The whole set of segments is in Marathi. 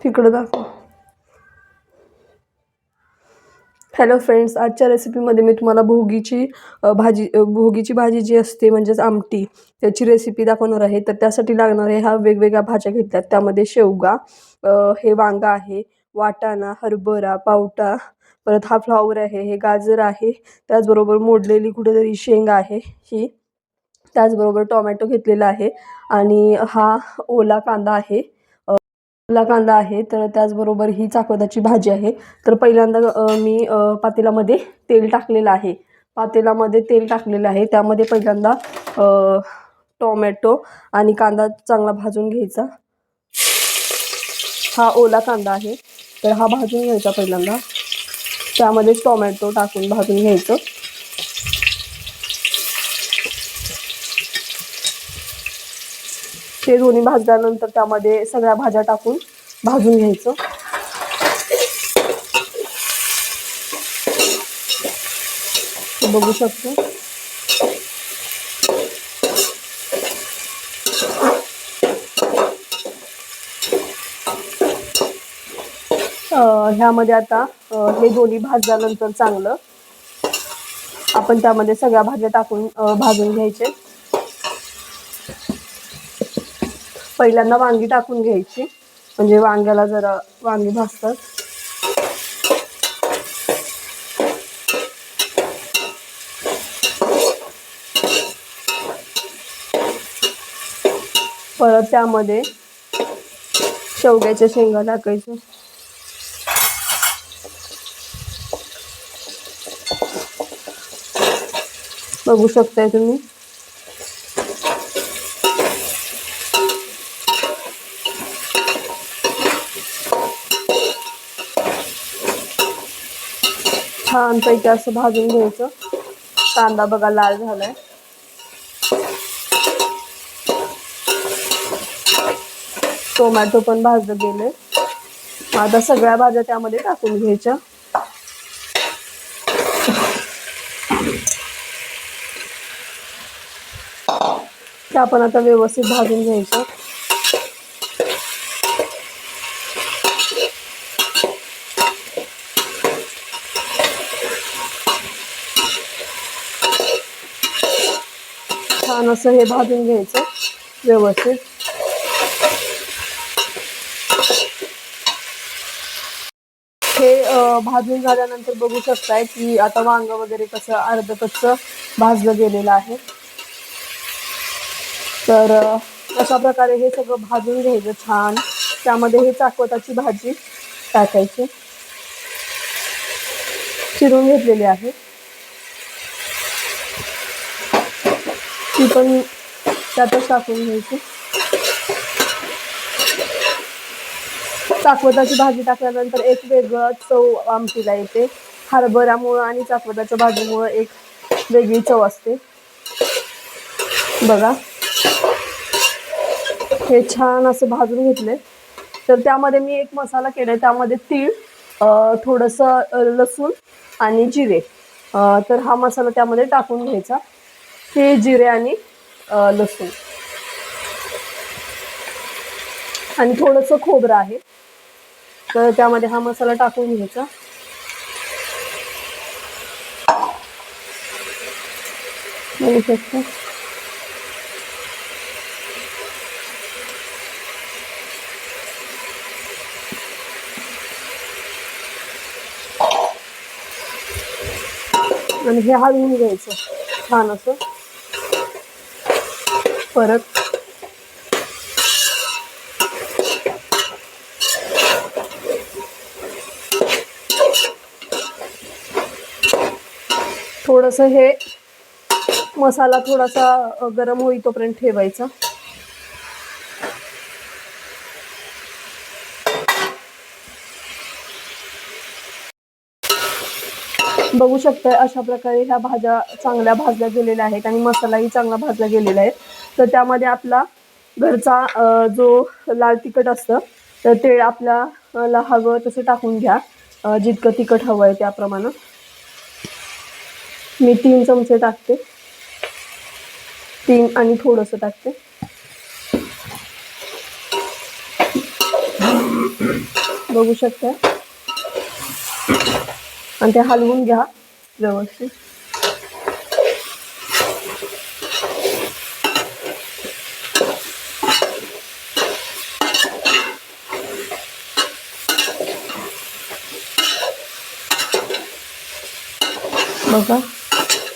तिकडं दाखव. हॅलो फ्रेंड्स आजच्या रेसिपीमध्ये मी तुम्हाला भोगीची भाजी भोगीची भाजी जी असते म्हणजेच आमटी त्याची रेसिपी दाखवणार आहे. तर त्यासाठी लागणारे ह्या वेगवेगळ्या भाज्या घेतल्यात. त्यामध्ये शेवगा हे वांगा आहे वाटाणा हरभरा पावटा परत हा फ्लॉवर आहे हे गाजर आहे त्याचबरोबर मोडलेली कुठेतरी शेंग आहे ही. त्याचबरोबर टोमॅटो घेतलेला आहे आणि हा ओला कांदा आहे. ओला कांदा आहे तर त्याचबरोबर ही चाकोदाची भाजी आहे. तर पहिल्यांदा मी पातेलामध्ये तेल टाकलेलं आहे. पातेलामध्ये तेल टाकलेलं आहे. त्यामध्ये पहिल्यांदा टोमॅटो आणि कांदा चांगला भाजून घ्यायचा. हा ओला कांदा आहे. तर हा भाजून घ्यायचा पहिल्यांदा. त्यामध्येच टोमॅटो टाकून भाजून घ्यायचं. ते दोन्ही भाजल्यानंतर त्यामध्ये सगळ्या भाज्या टाकून भाजून घ्यायचं. बघू शकतो. ह्यामध्ये आता हे दोन्ही भाजल्यानंतर चांगलं. आपण त्यामध्ये सगळ्या भाज्या टाकून भाजून घ्यायचे. पहिल्यांदा वांगी टाकून घ्यायची. म्हणजे वांग्याला जरा वांगी भासतात परत त्यामध्ये शेवग्याच्या शेंगा टाकायच्या. बघू शकताय तुम्ही? छानपैकी असं भाजून घ्यायचं. कांदा बघा लाल झालाय. टोमॅटो पण भाजलं गेले आता सगळ्या भाज्या त्यामध्ये टाकून घ्यायच्या. त्या पण आता व्यवस्थित भाजून घ्यायच्या. छान असं हे भाजून घ्यायचं व्यवस्थित. हे भाजून झाल्यानंतर बघू शकताय की आता वांग वगैरे कसं अर्ध कच्चं भाजलं गेलेलं आहे. तर अशा प्रकारे हे सगळं भाजून घ्यायचं छान. त्यामध्ये हे चाकवताची भाजी टाकायची. चिरून घेतलेली आहे. ती पण त्यातच टाकून घ्यायची. चाकवताची भाजी टाकल्यानंतर एक वेगळं चव आमटीला येते. हरभऱ्यामुळं आणि चाकवताच्या भाजीमुळं एक वेगळी चव असते. बघा. हे छान असं भाजून घेतले तर त्यामध्ये मी एक मसाला केलाय त्यामध्ये तीळ थोडंसं लसूण आणि जिरे. तर हा मसाला त्यामध्ये टाकून घ्यायचा. हे जिरे आणि लसूण. आणि थोडंसं खोबरं आहे. तर त्यामध्ये हा मसाला टाकून घ्यायचा. बघू शकतो. आणि हे हलवून घ्यायचं छान असं. परत. थोडंसं हे मसाला थोडासा गरम होई तोपर्यंत ठेवायचा. बघू शकताय अशा प्रकारे ह्या भाज्या चांगल्या भाजल्या गेलेल्या आहेत आणि मसालाही चांगला भाजला गेलेला आहे. तर त्यामध्ये आपला घरचा जो लाल तिखट असतं तर ते आपल्याला हवं तसं टाकून घ्या. जितकं तिखट हवं आहे त्याप्रमाणे. मी तीन चमचे टाकते. तीन आणि थोडंसं टाकते. बघू शकता? आणि ते हलवून घ्या व्यवस्थित. बघा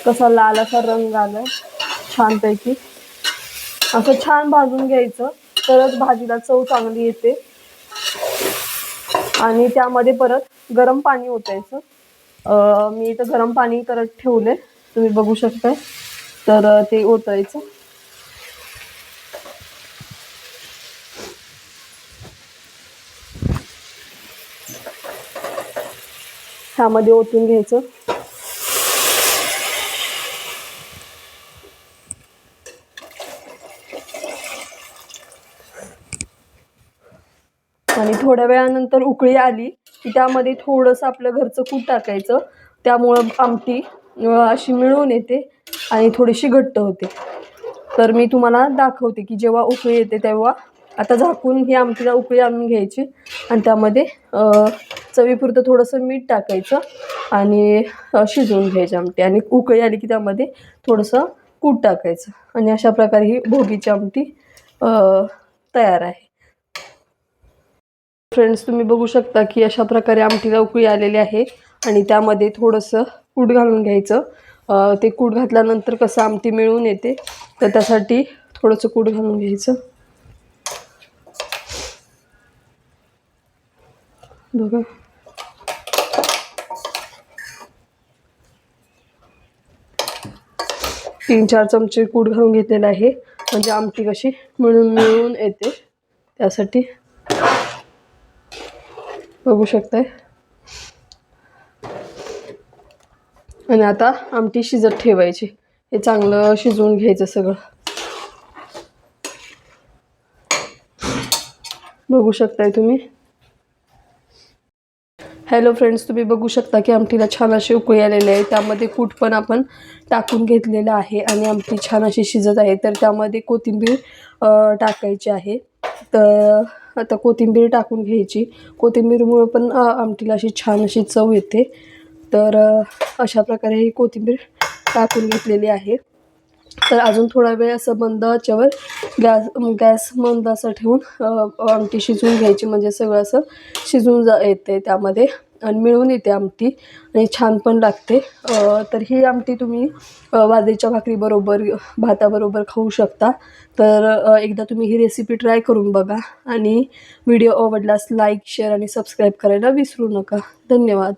कसा लाल असा रंग आलाय छानपैकी. असं छान भाजून घ्यायचं तरच भाजीला चव चांगली येते. आणि त्यामध्ये परत गरम पाणी ओतायचं. मी इथं गरम पाणी करत ठेवले तुम्ही बघू शकताय. तर ते ओतायचं. ह्यामध्ये ओतून घ्यायचं आणि थोड्या वेळानंतर उकळी आली की त्यामध्ये थोडंसं आपलं घरचं कूट टाकायचं. त्यामुळं आमटी अशी मिळून येते आणि थोडीशी घट्ट होते. तर मी तुम्हाला दाखवते की जेव्हा उकळी येते तेव्हा आता झाकून ही आमटीला उकळी आणून घ्यायची आणि त्यामध्ये चवीपुरतं थोडंसं मीठ टाकायचं आणि शिजवून घ्यायची आमटी आणि उकळी आली की त्यामध्ये थोडंसं कूट टाकायचं. आणि अशा प्रकारे ही भोगीची आमटी तयार आहे. फ्रेंड्स तुम्ही बघू शकता की अशा प्रकारे आमटीला उकळी आलेली आहे आणि त्यामध्ये थोडंसं कूट घालून घ्यायचं. ते कूट घातल्यानंतर कसं आमटी मिळून येते तर त्यासाठी थोडंसं कूट घालून घ्यायचं. बघा. तीन चार चमचे कूट घालून घेतलेलं आहे. म्हणजे आमटी कशी मिळून मिळून येते त्यासाठी बघू शकताय. आणि आता आमटी शिजत ठेवायची. हे चांगलं शिजवून घ्यायचं सगळं. बघू शकताय तुम्ही. हॅलो फ्रेंड्स तुम्ही बघू शकता की आमटीला छान अशी उकळी आलेली आहे. त्यामध्ये कूट पण आपण टाकून घेतलेलं आहे आणि आमटी छान अशी शिजत आहे. तर त्यामध्ये कोथिंबीर टाकायची आहे. तर आता कोथिंबीर टाकून घ्यायची. कोथिंबीरमुळं पण आमटीला अशी छान अशी चव येते. तर अशा प्रकारे ही कोथिंबीर टाकून घेतलेली आहे. तर अजून थोडा वेळ असं मंद आच्यावर गॅस गॅस मंद असं ठेवून आमटी शिजवून घ्यायची. म्हणजे सगळं असं शिजून जा येते त्यामध्ये. आणि मिळून येते आमटी आणि छान पण लागते. तर ही आमटी तुम्ही वाजेच्या भाकरीबरोबर भाताबरोबर खाऊ शकता. तर एकदा तुम्ही ही रेसिपी ट्राय करून बघा आणि व्हिडिओ आवडल्यास लाईक शेअर आणि सबस्क्राईब करायला विसरू नका. धन्यवाद.